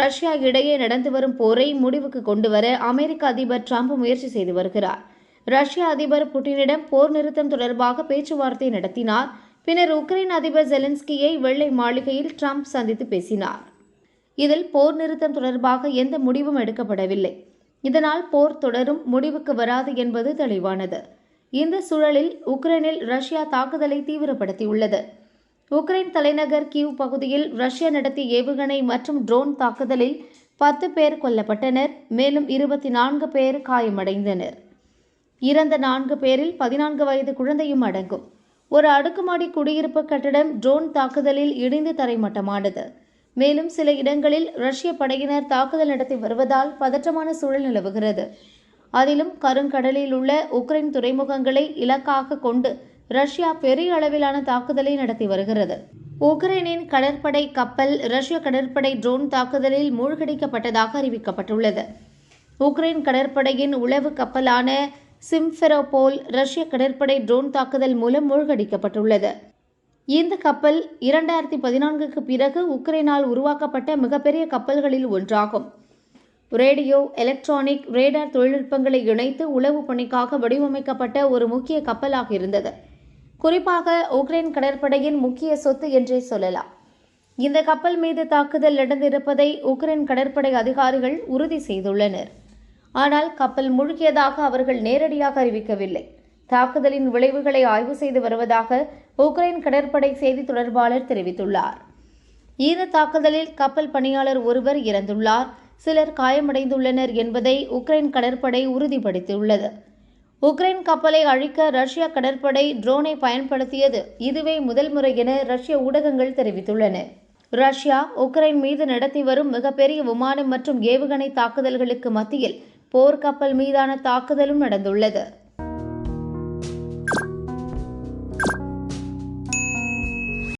Russia இடையே நடந்து வரும் போரை முடிவுக்கு கொண்டுவர அமெரிக்க அதிபர் ட்ரம்ப் முயற்சி செய்து வருகிறார். ரஷ்ய அதிபர் புட்டினிடம் போர் நிறுத்தம் தொடர்பாக பேச்சுவார்த்தை நடத்தினார். பின்னர் உக்ரைன் அதிபர் ஜெலன்ஸ்கியை வெள்ளை மாளிகையில் ட்ரம்ப் சந்தித்து பேசினார். இதில் போர் நிறுத்தம் தொடர்பாக எந்த முடிவும் எடுக்கப்படவில்லை. இதனால் போர் தொடரும் முடிவுக்கு வராது என்பது தெளிவானது. இந்த சூழலில் உக்ரைனில் ரஷ்யா தாக்குதலை தீவிரப்படுத்தியுள்ளது. உக்ரைன் தலைநகர் கியூ பகுதியில் ரஷ்யா நடத்திய ஏவுகணை மற்றும் ட்ரோன் தாக்குதலில் பத்து பேர் கொல்லப்பட்டனர். மேலும் இருபத்தி நான்கு பேர் காயமடைந்தனர். இறந்த நான்கு பேரில் பதினான்கு வயது குழந்தையும் அடங்கும். ஒரு அடுக்குமாடி குடியிருப்பு கட்டடம் ட்ரோன் தாக்குதலில் இடிந்து தரைமட்டமானது. மேலும் சில இடங்களில் ரஷ்ய படையினர் தாக்குதல் நடத்தி வருவதால் பதற்றமான சூழல் நிலவுகிறது. அதிலும் கருங்கடலில் உள்ள உக்ரைன் துறைமுகங்களை இலக்காக கொண்டு ரஷ்யா பெரிய அளவிலான தாக்குதலை நடத்தி வருகிறது. உக்ரைனின் கடற்படை கப்பல் ரஷ்ய கடற்படை ட்ரோன் தாக்குதலில் மூழ்கடிக்கப்பட்டதாக அறிவிக்கப்பட்டுள்ளது. உக்ரைன் கடற்படையின் உளவு கப்பலான சிம்ஃபெரோபோல் ரஷ்ய கடற்படை ட்ரோன் தாக்குதல் மூலம் மூழ்கடிக்கப்பட்டுள்ளது. இந்த கப்பல் இரண்டாயிரத்தி பதினான்குக்கு பிறகு உக்ரைனால் உருவாக்கப்பட்ட மிகப்பெரிய கப்பல்களில் ஒன்றாகும். ரேடியோ எலக்ட்ரானிக் ரேடார் தொழில்நுட்பங்களை இணைத்து உளவு பணிக்காக வடிவமைக்கப்பட்ட ஒரு முக்கிய கப்பலாக இருந்தது. குறிப்பாக உக்ரைன் கடற்படையின் முக்கிய சொத்து என்றே சொல்லலாம். இந்த கப்பல் மீது தாக்குதல் நடந்திருப்பதை உக்ரைன் கடற்படை அதிகாரிகள் உறுதி செய்துள்ளனர். ஆனால் கப்பல் முழுகியதாக அவர்கள் நேரடியாக அறிவிக்கவில்லை. தாக்குதலின் விளைவுகளை ஆய்வு செய்து வருவதாக உக்ரைன் கடற்படை செய்தி தொடர்பாளர் தெரிவித்துள்ளார். இந்த தாக்குதலில் கப்பல் பணியாளர் ஒருவர் இறந்துள்ளார். சிலர் காயமடைந்துள்ளனர் என்பதை உக்ரைன் கடற்படை உறுதிப்படுத்தியுள்ளது. உக்ரைன் கப்பலை அழிக்க ரஷ்ய கடற்படை ட்ரோனை பயன்படுத்தியது இதுவே முதல் முறை என ரஷ்ய ஊடகங்கள் தெரிவித்துள்ளன. ரஷ்யா உக்ரைன் மீது நடத்தி வரும் மிகப்பெரிய விமானம் மற்றும் ஏவுகணை தாக்குதல்களுக்கு மத்தியில் போர்க்கப்பல் மீதான தாக்குதலும் நடந்துள்ளது.